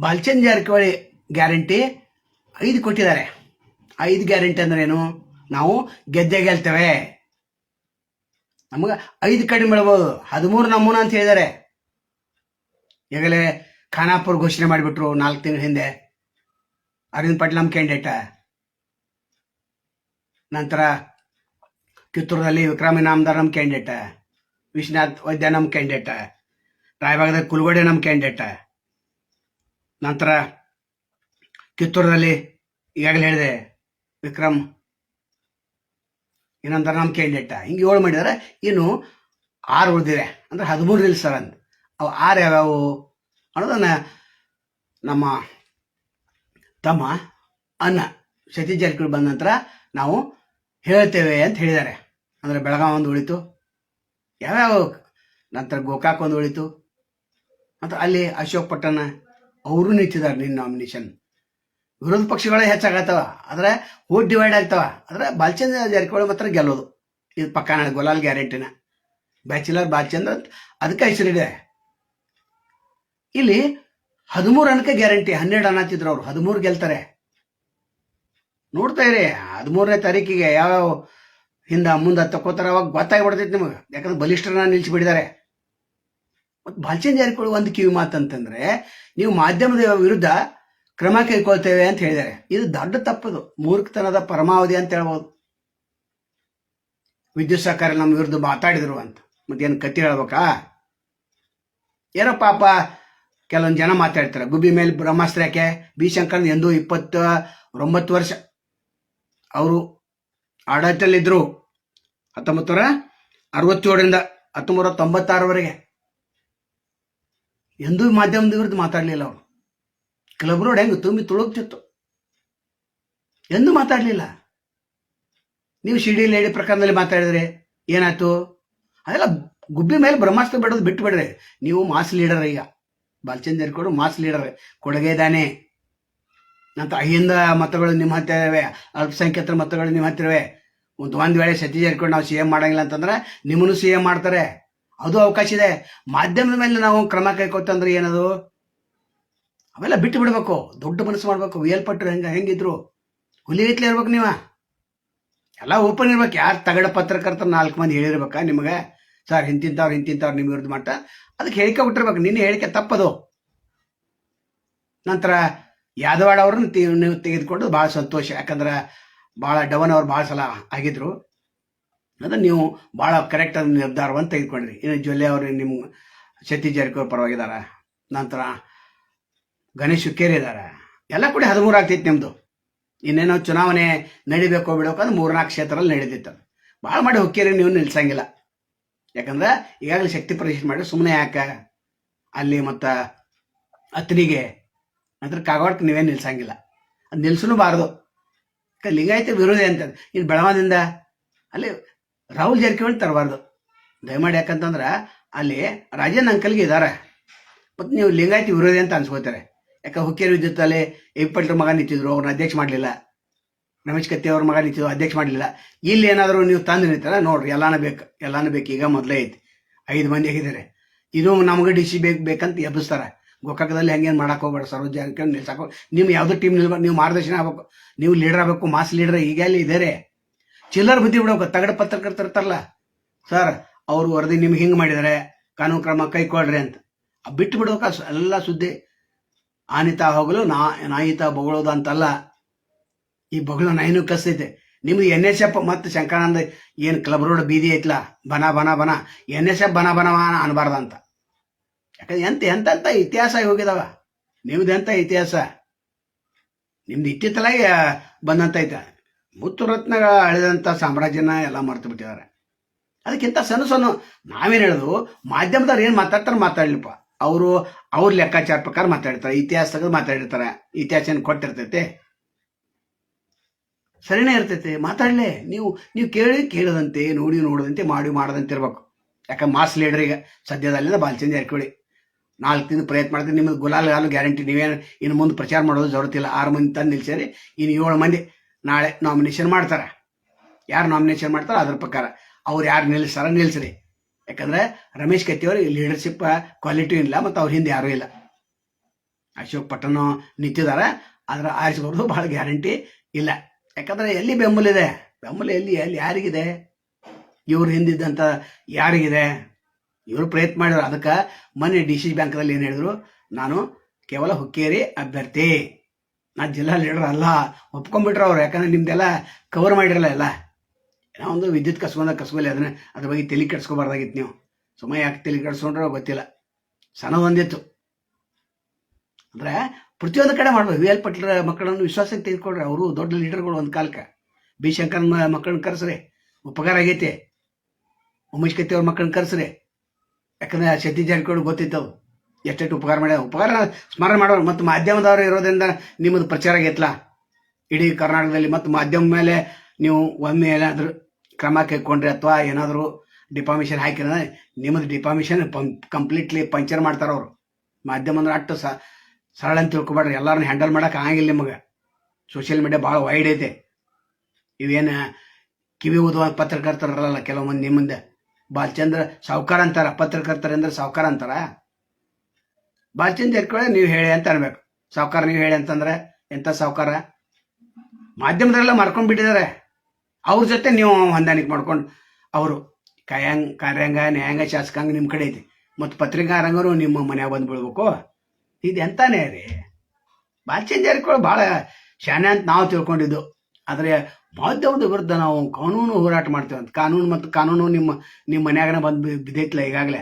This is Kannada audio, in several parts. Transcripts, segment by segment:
ಬಾಲ್ಚಂದ್ ಜಾರಕಿಹೊಳಿ ಗ್ಯಾರಂಟಿ ಐದು ಕೊಟ್ಟಿದ್ದಾರೆ. ಐದು ಗ್ಯಾರಂಟಿ ಅಂದ್ರೆ ಏನು? ನಾವು ಗೆದ್ದೆ ಗೆಲ್ತೇವೆ. ನಮಗೆ ಐದು ಕಡಿಮೆ ಮಾಡ್ಬೋದು. ಹದಿಮೂರು ನಮೂನ ಅಂತ ಹೇಳಿದ್ದಾರೆ. ಈಗಲೇ ಖಾನಾಪುರ ಘೋಷಣೆ ಮಾಡಿಬಿಟ್ರು ನಾಲ್ಕು ತಿಂಗಳ ಹಿಂದೆ. ಅರವಿಂದ್ ಪಟೇಲ್ ನಮ್ಮ ಕ್ಯಾಂಡಿಡೇಟ ನಂತರ ಕಿತ್ತೂರದಲ್ಲಿ ವಿಕ್ರಮ ನಾಮದಾರ್ ನಮ್ಮ ಕ್ಯಾಂಡಿಡೇಟ ವಿಶ್ವನಾಥ್ ವೈದ್ಯ ನಮ್ಮ ಕ್ಯಾಂಡಿಡೇಟ ರಾಯಭಾಗದ ಕುಲಗೋಡೆ ನಮ್ಮ ಕ್ಯಾಂಡಿಡೇಟ ನಂತರ ಕಿತ್ತೂರದಲ್ಲಿ ಈಗಾಗಲೇ ಹೇಳಿದೆ, ವಿಕ್ರಮ್ ಇನ್ನೊಂಥರ ನಮ್ಮ ಕ್ಯಾಂಡಿಡೇಟ ಹಿಂಗೆ ಏಳು ಮಾಡಿದರೆ, ಇನ್ನು ಆರು ಉಳಿದಿದೆ ಅಂದರೆ ನಿಲ್ಲಿಸ್ತಾರೆ ಅಂತ ಅವು ಆರು ಯಾವ್ಯಾವು ಅನ್ನೋದನ್ನು ನಮ್ಮ ತಮ್ಮ ಅನ್ನ ಸತೀಶ್ ಜಾರಕಿಹೊಳಿ ಬಂದ ನಂತರ ನಾವು ಹೇಳ್ತೇವೆ ಅಂತ ಹೇಳಿದ್ದಾರೆ. ಅಂದರೆ ಬೆಳಗಾವಿ ಒಂದು ಉಳಿತು. ಯಾವ್ಯಾವ? ನಂತರ ಗೋಕಾಕ್ ಒಂದು ಉಳಿತು. ಮತ್ತು ಅಲ್ಲಿ ಅಶೋಕ್ ಪಟ್ಟಣ ಅವರು ನಿಂತಿದ್ದಾರೆ ನಿನ್ನ ನಾಮಿನೇಷನ್ ವಿರೋಧ ಪಕ್ಷಗಳೇ ಹೆಚ್ಚಾಗತ್ತವ. ಆದರೆ ಓಟ್ ಡಿವೈಡ್ ಆಗ್ತಾವ. ಆದರೆ ಬಾಲ್ಚಂದ್ರ ಜಾರಕಿಹೊಳಿ ಮಾತ್ರ ಗೆಲ್ಲೋದು. ಇದು ಪಕ್ಕ ನನಗೆ ಗೊಲಾಲ್ ಗ್ಯಾರಂಟಿನ. ಬ್ಯಾಚುಲರ್ ಬಾಲ್ಚಂದ್ರ ಅದಕ್ಕೆ ಹೆಸರಿದೆ ಇಲ್ಲಿ ಹದಿಮೂರು ಅನಕ ಗ್ಯಾರಂಟಿ, ಹನ್ನೆರಡು ಅನ್ನತ್ತಿದ್ರು ಅವ್ರು. ಹದಿಮೂರು ಗೆಲ್ತಾರೆ. ನೋಡ್ತಾ ಇರಿ, ಹದಿಮೂರನೇ ತಾರೀಕಿಗೆ ಯಾವ ಹಿಂದ ಮುಂದೆ ತಕ್ಕೋತಾರ ಅವಾಗ ಗೊತ್ತಾಗ್ಬಿಡ್ತೈತಿ ನಿಮಗೆ. ಯಾಕಂದ್ರೆ ಬಲಿಷ್ಠರನ್ನ ನಿಲ್ಲಿಸಿಬಿಟ್ಟಿದ್ದಾರೆ ಮತ್ತು ಜಾರಕಿಹೊಳಿ ಒಂದು ಕಿವಿ ಮಾತಂತಂದ್ರೆ ನೀವು ಮಾಧ್ಯಮದ ವಿರುದ್ಧ ಕ್ರಮ ಕೈಗೊಳ್ತೇವೆ ಅಂತ ಹೇಳಿದ್ದಾರೆ. ಇದು ದೊಡ್ಡ ತಪ್ಪದು. ಮೂರ್ಖತನದ ಪರಮಾವಧಿ ಅಂತ ಹೇಳ್ಬೋದು. ವಿದ್ಯುತ್ ಸಹಕಾರ ನಮ್ಮ ವಿರುದ್ಧ ಮಾತಾಡಿದ್ರು ಅಂತ. ಮತ್ತೇನು ಕತ್ತಿ ಹೇಳ್ಬೇಕಾ? ಏನೋ ಪಾಪ ಕೆಲವೊಂದು ಜನ ಮಾತಾಡ್ತಾರೆ. ಗುಬ್ಬಿ ಮೇಲೆ ಬ್ರಹ್ಮಾಸ್ತ್ರ ಯಾಕೆ? ಬಿ ಶಂಕರ್ ಎಂದು ಇಪ್ಪತ್ತ ಒಂಬತ್ತು ವರ್ಷ. ಅವರು ಆಡಳಿತದಲ್ಲಿದ್ದರು. ಹತ್ತೊಂಬತ್ತು ನೂರ ಅರವತ್ತೇಳರಿಂದ ಹತ್ತೊಂಬತ್ತು ತೊಂಬತ್ತಾರವರೆಗೆ ಎಂದೂ ಮಾಧ್ಯಮದ ವಿರುದ್ಧ ಮಾತಾಡಲಿಲ್ಲ ಅವರು ಕ್ಲಬ್ ರೋಡ್ ಹೆಂಗೆ ತುಂಬಿ ತುಳುಕ್ತಿತ್ತು ಎಂದೂ ಮಾತಾಡಲಿಲ್ಲ. ನೀವು ಶಿಡಿ ಲೇಡಿ ಪ್ರಕರಣದಲ್ಲಿ ಮಾತಾಡಿದ್ರೆ ಏನಾಯ್ತು? ಅದೆಲ್ಲ ಗುಬ್ಬಿ ಮೇಲೆ ಬ್ರಹ್ಮಾಸ್ತ್ರ ಬಿಡೋದು ಬಿಟ್ಟು ಬಿಡ್ರಿ. ನೀವು ಮಾಸ್ ಲೀಡರ್ ಈಗ ಬಾಲಚಂದ್ರ ಕೊಡು ಮಾಸ್ ಲೀಡರ್. ಕೊಡುಗೆ ಇದ್ದಾನೆ ನಂತರ ಅಹಿಂದ ಮತಗಳು ನಿಮ್ಮ ಹತ್ತಿರ ಇವೆ. ಅಲ್ಪಸಂಖ್ಯಾತರ ಮತಗಳು ನಿಮ್ಮ ಹತ್ತಿರ ಇವೆ. ಒಂದು ಒಂದು ವೇಳೆ ಸತೀಶ್ ಜಾರಕಿಹೊಳಿ ನಾವು ಸಿ ಎಂ ಮಾಡಂಗಿಲ್ಲ ಅಂತಂದ್ರೆ ನಿಮ್ಮನ್ನು ಸಿ ಎಂ ಮಾಡ್ತಾರೆ. ಅದು ಅವಕಾಶ ಇದೆ. ಮಾಧ್ಯಮದ ಮೇಲೆ ನಾವು ಕ್ರಮ ಕೈಕೊತಂದ್ರೆ ಏನದು? ಅವೆಲ್ಲ ಬಿಟ್ಟು ಬಿಡಬೇಕು. ದೊಡ್ಡ ಮನಸ್ಸು ಮಾಡಬೇಕು. ವಿಯಲ್ಪಟ್ಟರು ಹೆಂಗ ಹೆಂಗಿದ್ರು? ಹುಲಿ ಇತ್ಲೇ ಇರ್ಬೇಕು ನೀವು. ಎಲ್ಲ ಓಪನ್ ಇರ್ಬೇಕು. ಯಾರು ತಗಡ ಪತ್ರಕರ್ತ ನಾಲ್ಕು ಮಂದಿ ಹೇಳಿರ್ಬೇಕಾ ನಿಮಗೆ? ಸರ್ ಇಂತಿಂತವ್ರು ಇಂತಿಂತವ್ರು ನಿಮ್ಮ ವಿರುದ್ಧ ಮಟ್ಟ ಅದಕ್ಕೆ ಹೇಳಿಕೆ ಬಿಟ್ಟಿರ್ಬೇಕು ನಿನ್ನೆ ಹೇಳಿಕೆ ತಪ್ಪದು. ನಂತರ ಯಾದವಾಡ ಅವ್ರನ್ನ ನೀವು ತೆಗೆದುಕೊಂಡು ಭಾಳ ಸಂತೋಷ. ಯಾಕಂದ್ರೆ ಭಾಳ ಡವನ್ ಅವ್ರು ಭಾಳ ಸಲ ಆಗಿದ್ರು. ಅದನ್ನು ನೀವು ಭಾಳ ಕರೆಕ್ಟ್ ಆದ ನಿರ್ಧಾರವನ್ನು ತೆಗೆದುಕೊಂಡ್ರಿ. ಇನ್ನು ಜೊಲ್ಲೆ ಅವರು ನಿಮ್ಮ ಸತೀಶ್ ಜಾರಕಿಹೊಳಿ ಪರವಾಗಿದ್ದಾರೆ. ನಂತರ ಗಣೇಶ್ ಹುಕ್ಕೇರಿ ಇದ್ದಾರೆ. ಎಲ್ಲ ಕೂಡ ಹದಿಮೂರು ಆಗ್ತೈತಿ ನಿಮ್ಮದು ಇನ್ನೇನೋ ಚುನಾವಣೆ ನಡಿಬೇಕು ಬಿಡಬೇಕು ಅಂದ್ರೆ ಮೂರ್ನಾಲ್ಕು ಕ್ಷೇತ್ರದಲ್ಲಿ ನಡೀತಿತ್ತು ಭಾಳ ಮಾಡಿ ಹುಕ್ಕೇರಿ ನೀವು ನಿಲ್ಸಂಗಿಲ್ಲ. ಯಾಕಂದ್ರೆ ಈಗಾಗಲೇ ಶಕ್ತಿ ಪ್ರದರ್ಶನ ಮಾಡಿ ಸುಮ್ಮನೆ ಯಾಕೆ ಅಲ್ಲಿ ಮತ್ತು ಅತ್ನಿಗೆ ನಂತರ ಕಾಗವಾಡಕ್ಕೆ ನೀವೇನು ನಿಲ್ಸಂಗಿಲ್ಲ. ಅದು ನಿಲ್ಸೂ ಬಾರದು. ಲಿಂಗಾಯತ ವಿರೋಧಿ ಅಂತ. ಇನ್ನು ಬೆಳವಾದಿಂದ ಅಲ್ಲಿ ರಾಹುಲ್ ಜಾರಕಿಹೊಳಿ ತರಬಾರ್ದು. ದಯಮಾಡಿ ಯಾಕಂತಂದ್ರೆ ಅಲ್ಲಿ ರಾಜನ್ ಅಂಕಲ್ಗೆ ಇದ್ದಾರೆ ಮತ್ತು ನೀವು ಲಿಂಗಾಯತಿ ವಿರೋಧಿ ಅಂತ ಅನ್ಸ್ಕೋತಾರೆ. ಯಾಕೆ ಹುಕ್ಕೇರಿ ವಿದ್ಯುತ್ತಲ್ಲಿ ಅಲ್ಲಿ ಮಗ ನಿಂತಿದ್ರು ಅವ್ರನ್ನ ಅಧ್ಯಕ್ಷ ಮಾಡಲಿಲ್ಲ. ರಮೇಶ್ ಕತ್ತಿ ಅವ್ರ ಮಗ ನಿಂತಿದ್ರು, ಅಧ್ಯಕ್ಷ ಮಾಡಲಿಲ್ಲ. ಇಲ್ಲಿ ಏನಾದರೂ ನೀವು ತಂದು ನಿಂತಾರ ನೋಡ್ರಿ, ಎಲ್ಲಾನು ಬೇಕು ಎಲ್ಲಾನು ಬೇಕು. ಈಗ ಮೊದಲೇ ಐತಿ. ಐದು ಮಂದಿ ಆಗಿದ್ದಾರೆ. ಇದು ನಮಗೆ ಡಿ ಸಿ ಬೇಕು, ಬೇಕಂತ ಎಬ್ಬಿಸ್ತಾರೆ. ಗೋಕಾಕದಲ್ಲಿ ಹಂಗೇನು ಮಾಡಕ್ಕೆ ಹೋಗ್ಬೇಡ. ಸರ್ ಜಾರಕಿಹೊಳಿ ನಿಲ್ಸಾಕೋ ನೀವು ಯಾವುದೋ ಟೀಮ್ ನಿಲ್ಬೇಕು ನೀವು ಮಾರ್ಗದರ್ಶನ ಆಗ್ಬೇಕು. ನೀವು ಲೀಡರ್ ಆಗಬೇಕು ಮಾಸ್ ಲೀಡರ್ ಈಗ ಅಲ್ಲಿ ಇದ್ದಾರೆ ಚಿಲ್ಲರ್ ಬುದ್ಧಿ ಬಿಡಬೇಕು ತಗಡ ಪತ್ರಕರ್ತರು ಇರ್ತಾರಲ್ಲ ಸರ್, ಅವರು ವರದಿ ನಿಮ್ಗೆ ಹಿಂಗೆ ಮಾಡಿದರೆ, ಕಾನೂನು ಕ್ರಮ ಕೈಗೊಳ್ರಿ ಅಂತ. ಬಿಟ್ಟು ಸು- ಎಲ್ಲ ಸುದ್ದಿ. ಆನಿತಾ ಹೋಗಲು ನಾ ನಾಯಿತಾ ಬೊಗಳೋದು ಅಂತಲ್ಲ. ಈ ಬೊಗಳು ನಾಯಿನೂ ಕಸ್ತೈತೆ ನಿಮ್ದು ಎನ್ ಎಸ್ ಎಫ್ ಮತ್ತು ಶಂಕರಾನಂದ ಏನು ಕ್ಲಬ್ ರೋಡ್ ಬೀದಿ ಐತ್ಲ? ಬನ ಬನ ಬನ. ಎನ್ ಎಸ್ ಎಫ್ ಬನ ಬನ ಅನ್ಬಾರ್ದು ಅಂತ. ಯಾಕಂದ್ರೆ ಎಂತ ಎಂತೆಂಥ ಇತಿಹಾಸ ಹೋಗಿದಾವ. ನಿಮ್ದು ಎಂತ ಇತಿಹಾಸ? ನಿಮ್ದು ಬಂದಂತ ಐತೆ ಮುತ್ತು ರತ್ನ ಅಳೆದಂಥ ಸಾಮ್ರಾಜ್ಯನ ಎಲ್ಲ ಮರೆತು ಬಿಟ್ಟಿದ್ದಾರೆ. ಅದಕ್ಕಿಂತ ಸಣ್ಣ ಸಣ್ಣ ನಾವೇನು ಹೇಳೋದು? ಮಾಧ್ಯಮದವ್ರು ಏನು ಮಾತಾಡ್ತಾರೆ ಮಾತಾಡ್ಲಿಪ್ಪ. ಅವರು ಅವ್ರ ಲೆಕ್ಕಾಚಾರ ಪ್ರಕಾರ ಮಾತಾಡ್ತಾರೆ ಇತಿಹಾಸ ತೆಗೆದು ಮಾತಾಡಿರ್ತಾರೆ, ಇತಿಹಾಸ ಏನು ಕೊಟ್ಟಿರ್ತೈತೆ? ಸರಿನೇ ಇರ್ತೈತೆ, ಮಾತಾಡಲೇ. ನೀವು ನೀವು ಕೇಳಿ ಕೇಳದಂತೆ, ನೋಡಿ ನೋಡದಂತೆ, ಮಾಡಿ ಮಾಡದಂತೆ ಇರ್ಬೇಕು ಯಾಕಂದ್ರೆ ಮಾಸ್ ಲೀಡರ್ ಈಗ ಸದ್ಯದಲ್ಲಿಂದ ಬಾಲ್ಚಂದ್ ಜಾರಕಿಹೊಳಿ ನಾಲ್ಕು ತಿಂಗಳು ಪ್ರಯತ್ನ ಮಾಡ್ತೀನಿ ನಿಮ್ಮದು ಗುಲಾಲ್ ಗಾಲು ಗ್ಯಾರಂಟಿ ನೀವೇನು ಇನ್ನು ಮುಂದೆ ಪ್ರಚಾರ ಮಾಡೋದು ಜರುತ್ತಿಲ್ಲ ಆರು ಮಂದಿ ತಂದು ನಿಲ್ಸಿರಿ ಇನ್ನು ಏಳು ಮಂದಿ ನಾಳೆ ನಾಮಿನೇಷನ್ ಮಾಡ್ತಾರೆ. ಯಾರು ನಾಮಿನೇಷನ್ ಮಾಡ್ತಾರೋ ಅದ್ರ ಪ್ರಕಾರ ಅವ್ರು ಯಾರು ನಿಲ್ಲಿಸ್ತಾರ ನಿಲ್ಲಿಸ್ರಿ ಯಾಕಂದ್ರೆ ರಮೇಶ್ ಕತ್ತಿ ಅವ್ರಿಗೆ ಲೀಡರ್ಶಿಪ್ ಕ್ವಾಲಿಟಿ ಇಲ್ಲ ಮತ್ತು ಅವ್ರ ಹಿಂದೆ ಯಾರೂ ಇಲ್ಲ. ಅಶೋಕ್ ಪಟ್ಟಣ ನಿಂತಿದ್ದಾರೆ. ಆದ್ರೆ ಆರಿಸ್ಬೋದು ಭಾಳ ಗ್ಯಾರಂಟಿ ಇಲ್ಲ. ಯಾಕಂದ್ರೆ ಎಲ್ಲಿ ಬೆಂಬಲ ಇದೆ? ಬೆಂಬಲ ಎಲ್ಲಿ? ಎಲ್ಲಿ ಯಾರಿಗಿದೆ? ಇವ್ರ ಹಿಂದಿದ್ದಂಥ ಯಾರಿಗಿದೆ? ಇವರು ಪ್ರಯತ್ನ ಮಾಡಿದ್ರು. ಅದಕ್ಕೆ ಮೊನ್ನೆ ಡಿ ಸಿ ಬ್ಯಾಂಕ್ದಲ್ಲಿ ಏನು ಹೇಳಿದ್ರು? ನಾನು ಕೇವಲ ಹುಕ್ಕೇರಿ ಅಭ್ಯರ್ಥಿ. ನಾ ಜಿಲ್ಲಾ ಲೀಡರ್ ಅಲ್ಲ, ಒಪ್ಕೊಂಡ್ಬಿಟ್ರೆ ಅವ್ರು, ಯಾಕಂದ್ರೆ ನಿಮ್ದೆಲ್ಲ ಕವರ್ ಮಾಡಿರಲ್ಲ ಎಲ್ಲ. ಒಂದು ವಿದ್ಯುತ್ ಕಸ್ಕೊಂಡ ಕಸ್ಕೊಲಿ ಅದನ್ನ ಅದ್ರ ಬಗ್ಗೆ ತಲೆ ಕೆಡ್ಸ್ಕೊಬಾರ್ದಾಗಿತ್ತು ನೀವು. ಸುಮ್ಮ ಯಾಕೆ ತಲೆ ಕೆಡ್ಸ್ಕೊಂಡ್ರೆ ಗೊತ್ತಿಲ್ಲ. ಸನ ಸಣ್ಣದೊಂದಿತ್ತು ಅಂದ್ರೆ ಪ್ರತಿಯೊಂದು ಕಡೆ ಮಾಡ್ಬೋದು. ವಿ ಎಲ್ ಪಟ್ಲ ಮಕ್ಕಳನ್ನು ವಿಶ್ವಾಸಕ್ಕೆ ತೆಗೆದುಕೊಂಡ್ರೆ ಅವರು ದೊಡ್ಡ ಲೀಡರ್ಗಳು ಒಂದು ಕಾಲಕ್ಕೆ. ಬಿ ಶಂಕರ್ ಮಕ್ಕಳನ್ನ ಕರೆಸ್ರಿ. ಉಪಕಾರ ಆಗೈತೆ. ಉಮೇಶ್ ಕತ್ತಿ ಅವ್ರ ಮಕ್ಕಳನ್ನ ಕರೆಸ್ರಿ. ಯಾಕಂದ್ರೆ ಸತೀಶ್ ಜಾರಕಿಹೊಳಿ ಗೊತ್ತಿತ್ತವು ಎಷ್ಟೆಷ್ಟು ಉಪಕಾರ ಮಾಡ್ಯ ಉಪಕಾರ ಸ್ಮರಣೆ ಮಾಡೋರು ಮತ್ತು ಮಾಧ್ಯಮದವರು ಇರೋದ್ರಿಂದ ನಿಮ್ಮದು ಪ್ರಚಾರ ಆಗೈತ್ಲ? ಇಡೀ ಕರ್ನಾಟಕದಲ್ಲಿ ಮತ್ತು ಮಾಧ್ಯಮ ಮೇಲೆ ನೀವು ಒಮ್ಮೆ ಏನಾದರೂ ಕ್ರಮ ಕೈಕೊಂಡ್ರಿ ಅಥವಾ ಏನಾದರೂ ಡಿಪಾಮಿಷನ್ ಹಾಕಿದ್ರೆ ನಿಮ್ಮದು ಡಿಪಾಮಿಷನ್ ಕಂಪ್ಲೀಟ್ಲಿ ಪಂಚರ್ ಮಾಡ್ತಾರೆ ಅವರು. ಮಾಧ್ಯಮ ಅಂದ್ರೆ ಅಷ್ಟು ಸರಳ ಅಂತ ತಿಳ್ಕೊಬೇಡ್ರಿ. ಎಲ್ಲರನ್ನ ಹ್ಯಾಂಡಲ್ ಮಾಡೋಕೆ ಆಗಂಗಿಲ್ಲ ನಿಮಗೆ. ಸೋಷಿಯಲ್ ಮೀಡಿಯಾ ಭಾಳ ವೈಡ್ ಐತೆ. ಇವೇನು ಕಿವಿ ಓದುವ ಪತ್ರಕರ್ತರಲ್ಲ ಕೆಲವು ಮಂದಿ ನಿಮ್ಮಿಂದ? ಚಂದ್ರ ಸಾವ್ಕಾರ ಅಂತಾರ. ಪತ್ರಕರ್ತರಂದ್ರೆ ಸಾವ್ಕಾರ ಅಂತಾರ? ಬಾಲಚಂದ್ರ ಜಾರಕಿಹೊಳಿ ನೀವು ಹೇಳಿ ಅಂತ ಅನ್ಬೇಕು. ಸಾವುಕಾರ ನೀವು ಹೇಳಿ ಅಂತಂದ್ರೆ ಎಂಥ ಸಾವುಕಾರ? ಮಾಧ್ಯಮದಲ್ಲೆಲ್ಲ ಮಾರ್ಕೊಂಡು ಬಿಟ್ಟಿದ್ದಾರೆ ಅವ್ರ ಜೊತೆ ನೀವು ಹೊಂದಾಣಿಕೆ ಮಾಡ್ಕೊಂಡು ಅವರು ಕಾಯಾಂಗ ಕಾರ್ಯಾಂಗ, ನ್ಯಾಯಾಂಗ, ಶಾಸಕಾಂಗ ನಿಮ್ಮ ಕಡೆ ಐತಿ ಮತ್ತು ಪತ್ರಿಕಾರಂಗರು ನಿಮ್ಮ ಮನ್ಯಾಗ ಬಂದು ಬಿಡ್ಬೇಕು ಇದು ಎಂತಾನೇ ರೀ? ಬಾಲ್ಚಂದ್ ಜಾರಕಿಹೊಳಿ ಭಾಳ ಶಾನೆ ಅಂತ ನಾವು ತಿಳ್ಕೊಂಡಿದ್ದು. ಆದರೆ ಮಾಧ್ಯಮದ ವಿರುದ್ಧ ನಾವು ಕಾನೂನು ಹೋರಾಟ ಮಾಡ್ತೇವೆ ಅಂತ. ಕಾನೂನು ಮತ್ತು ಕಾನೂನು ನಿಮ್ಮ ನಿಮ್ಮ ಮನ್ಯಾಗನ ಬಂದು ಬಿದ್ದೈತ್ಲ ಈಗಾಗಲೇ?